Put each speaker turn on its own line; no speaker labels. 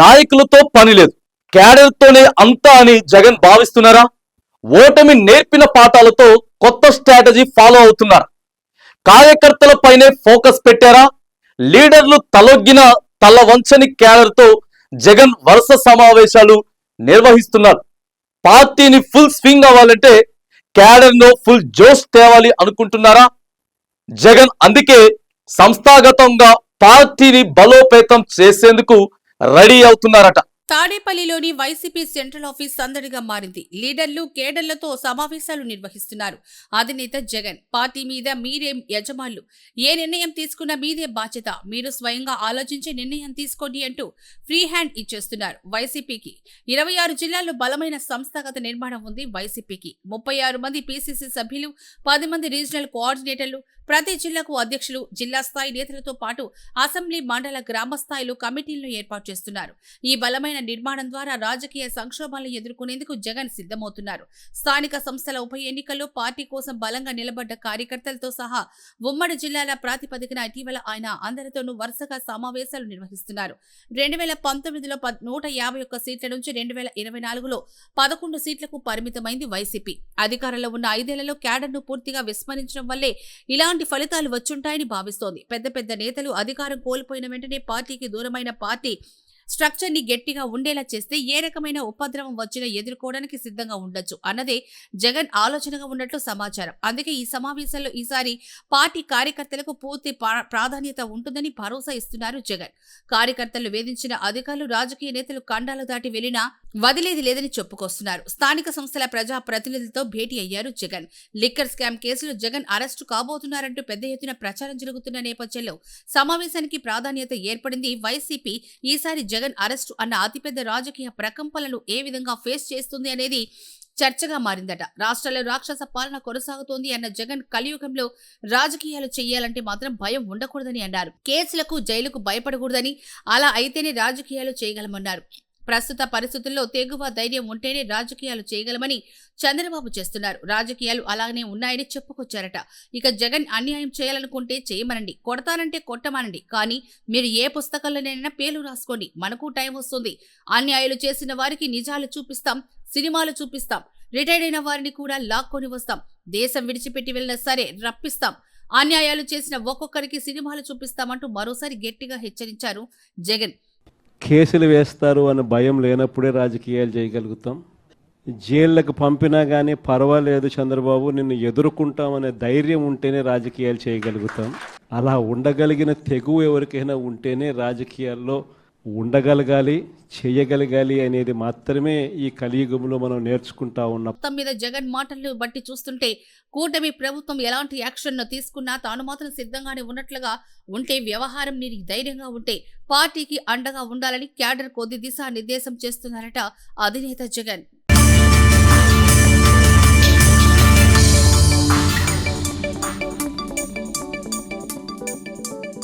నాయకులతో పని లేదు. క్యాడర్తోనే అంతా అని జగన్ భావిస్తున్నారా? ఓటమి నేర్పిన పాఠాలతో కొత్త స్ట్రాటజీ ఫాలో అవుతున్నారు? కార్యకర్తలపైనే ఫోకస్ పెట్టారా? లీడర్లు తలొగ్గిన తల వంచని క్యాడర్తో జగన్ వరుస సమావేశాలు నిర్వహిస్తున్నారు. పార్టీని ఫుల్ స్వింగ్ అవ్వాలంటే క్యాడర్లో ఫుల్ జోష్ తేవాలి అనుకుంటున్నారా? జగన్ అందుకే సంస్థాగతంగా పార్టీని బలోపేతం చేసేందుకు రెడీ అవుతున్నారట.
తాడేపల్లిలోని వైసీపీ సెంట్రల్ ఆఫీస్ సందడిగా మారింది. లీడర్లు కేడర్లతో సమావేశాలు నిర్వహిస్తున్నారు. అధినేత జగన్ పార్టీ మీద మీరేం యజమానులు. ఏ నిర్ణయం తీసుకున్నా మీదే బాధ్యత. మీరు స్వయంగా ఆలోచించి నిర్ణయం తీసుకోండి అంటూ ఫ్రీ హ్యాండ్ ఇచ్చేస్తున్నారు వైసీపీకి. ఇరవై ఆరు జిల్లాల్లో బలమైన సంస్థాగత నిర్మాణం ఉంది వైసీపీకి. ముప్పై ఆరు మంది పీసీసీ సభ్యులు పది మంది రీజనల్ కోఆర్డినేటర్లు ప్రతి జిల్లాకు అధ్యక్షులు జిల్లా స్థాయి నేతలతో పాటు అసెంబ్లీ మండల గ్రామ స్థాయిలో కమిటీలను ఏర్పాటు చేస్తున్నారు. ఈ బలమైన నిర్మాణం ద్వారా రాజకీయ సంక్షోభాలను ఎదుర్కొనేందుకు జగన్ సిద్ధమవుతున్నారు. స్థానిక సంస్థల ఉప ఎన్నికల్లో పార్టీ కోసం బలంగా నిలబడ్డ కార్యకర్తలతో సహా ఉమ్మడి జిల్లాల ప్రాతిపదికన ఇటీవల ఆయన అందరితోనూ వరుసగా సమావేశాలు నిర్వహిస్తున్నారు. రెండు వేల పంతొమ్మిదిలో పద్- నూట యాభై ఒక్క సీట్ల నుంచి రెండు వేల ఇరవై నాలుగులో పదకొండు సీట్లకు పరిమితమైంది వైసీపీ. అధికారంలో ఉన్న ఐదేళ్ళలో క్యాడర్ను పూర్తిగా విస్మరించడం వల్లే ఇలాంటి ఫలితాలు వచ్చుంటాయని భావిస్తోంది. పెద్ద పెద్ద నేతలు అధికారం కోల్పోయిన వెంటనే పార్టీకి దూరమైన పార్టీ స్ట్రక్చర్ని గట్టిగా ఉండేలా చేస్తే ఏ రకమైన ఉపద్రవం వచ్చినా ఎదుర్కోవడానికి సిద్ధంగా ఉండొచ్చు అన్నదే జగన్ ఆలోచనగా ఉన్నట్లు సమాచారం. అందుకే ఈ సమావేశంలో ఈసారి పార్టీ కార్యకర్తలకు పూర్తి పా- ప్రాధాన్యత ఉంటుందని భరోసా ఇస్తున్నారు జగన్. కార్యకర్తలు వేధించిన అధికారులు రాజకీయ నేతలు కండాలు దాటి వెళ్ళినా వదిలేది లేదని చెప్పుకొస్తున్నారు. స్థానిక సంస్థల ప్రజా ప్రతినిధులతో భేటీ అయ్యారు జగన్. లిక్కర్ స్కామ్ కేసులో జగన్ అరెస్టు కాబోతున్నారంటూ పెద్ద ఎత్తున ప్రచారం జరుగుతున్న నేపథ్యంలో సమావేశానికి ప్రాధాన్యత ఏర్పడింది వైసీపీ. ఈసారి జగన్ అరెస్టు అన్న అతిపెద్ద రాజకీయ ప్రకంపనలు ఏ విధంగా ఫేస్ చేస్తుంది అనేది చర్చగా మారిందట. రాష్ట్రాల్లో రాక్షస పాలన కొనసాగుతోంది అన్న జగన్ కలియుగంలో రాజకీయాలు చేయాలంటే మాత్రం భయం ఉండకూడదని అన్నారు. కేసులకు జైలుకు భయపడకూడదని అలా అయితేనే రాజకీయాలు చేయగలమన్నారు. ప్రస్తుత పరిస్థితుల్లో తెగువ ధైర్యం ఉంటేనే రాజకీయాలు చేయగలమని చంద్రబాబు చేస్తున్నారు. రాజకీయాలు అలాగనే ఉన్నాయని చెప్పుకొచ్చారట. ఇక జగన్ అన్యాయం చేయాలనుకుంటే చేయమనండి. కొడతానంటే కొట్టమనండి. కానీ మీరు ఏ పుస్తకంలోనైనా పేర్లు రాసుకోండి. మనకు టైం వస్తుంది. అన్యాయాలు చేసిన వారికి నిజాలు చూపిస్తాం. సినిమాలు చూపిస్తాం. రిటైర్డ్ అయిన వారిని కూడా లాక్కొని వస్తాం. దేశం విడిచిపెట్టి వెళ్ళినా సరే రప్పిస్తాం. అన్యాయాలు చేసిన ఒక్కొక్కరికి సినిమాలు చూపిస్తామంటూ మరోసారి గట్టిగా హెచ్చరించారు జగన్.
కేసులు వేస్తారు అనే భయం లేనప్పుడే రాజకీయాలు చేయగలుగుతాం. జైళ్ళకు పంపినా కానీ పర్వాలేదు చంద్రబాబు నిన్ను ఎదుర్కొంటామనే ధైర్యం ఉంటేనే రాజకీయాలు చేయగలుగుతాం. అలా ఉండగలిగిన తెగువ ఎవరికైనా ఉంటేనే రాజకీయాల్లో ఉండగలగాలి చేయగలగాలి అనేది మాత్రమే ఈ కలియుగంలో మనం నేర్చుకుంటా ఉన్నాం.
మొత్తం మీద జగన్ మాటలు బట్టి చూస్తుంటే కూటమి ప్రభుత్వం ఎలాంటి యాక్షన్ తీసుకున్నా తాను మాత్రం సిద్ధంగానే ఉన్నట్లుగా ఉంటే వ్యవహారం మీరు ధైర్యంగా ఉంటే పార్టీకి అండగా ఉండాలని క్యాడర్ కొద్ది దిశా నిర్దేశం చేస్తున్నారట అధినేత జగన్.